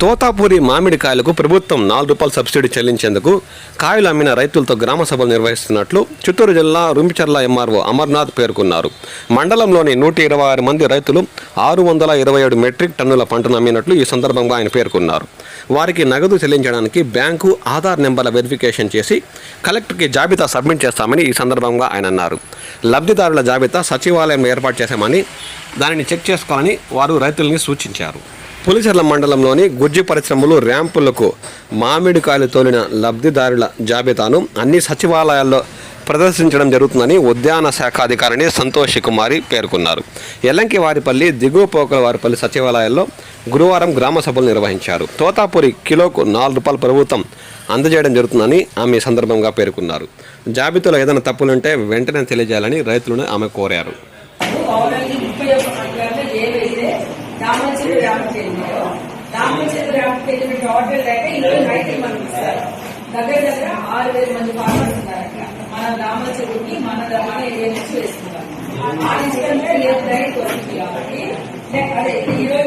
తోతాపూరి మామిడికాయలకు ప్రభుత్వం నాలుగు రూపాయల సబ్సిడీ చెల్లించేందుకు కాయలు అమ్మిన రైతులతో గ్రామ సభలు నిర్వహిస్తున్నట్లు చిత్తూరు జిల్లా రుంపిచర్ల ఎంఆర్ఓ అమర్నాథ్ పేర్కొన్నారు. మండలంలోని నూట ఇరవై ఆరు మంది రైతులు ఆరు వందల ఇరవై ఏడు మెట్రిక్ టన్నుల పంటను అమ్మినట్లు ఈ సందర్భంగా ఆయన పేర్కొన్నారు. వారికి నగదు చెల్లించడానికి బ్యాంకు ఆధార్ నెంబర్ల వెరిఫికేషన్ చేసి కలెక్టర్కి జాబితా సబ్మిట్ చేస్తామని ఈ సందర్భంగా ఆయన అన్నారు. లబ్ధిదారుల జాబితా సచివాలయం ఏర్పాటు చేశామని దానిని చెక్ చేసుకోవాలని వారు రైతుల్ని సూచించారు. పులిచెర్ల మండలంలోని గుజ్జి పరిశ్రమలు ర్యాంపులకు మామిడికాయలు తోలిన లబ్ధిదారుల జాబితాను అన్ని సచివాలయాల్లో ప్రదర్శించడం జరుగుతుందని ఉద్యాన శాఖ అధికారిని సంతోష్ కుమారి పేర్కొన్నారు. ఎల్లంకి వారిపల్లి దిగువ పోకల వారిపల్లి సచివాలయాల్లో గురువారం గ్రామ సభలు నిర్వహించారు. తోతాపురి కిలోకు నాలుగు రూపాయల ప్రభుత్వం అందజేయడం జరుగుతుందని ఆమె సందర్భంగా పేర్కొన్నారు. జాబితాలో ఏదైనా తప్పులుంటే వెంటనే తెలియజేయాలని రైతులను ఆమె కోరారు. రామచంద్ర ముప్పై రామచంద్ర మండలాల్లో ఏవైతే లేక ఇరవై రైతులు మనకి ఇస్తారు దగ్గర దగ్గర ఆరు వేల మంది ఫార్మర్స్ ఉన్నారు అక్కడ. మన రామచంద్రుడికి మన మన ఏరియా నుంచి వేస్తున్నారు. ఆ ఇష్టంగా ఏ నైట్ వస్తుంది కాబట్టి అదే ఇరవై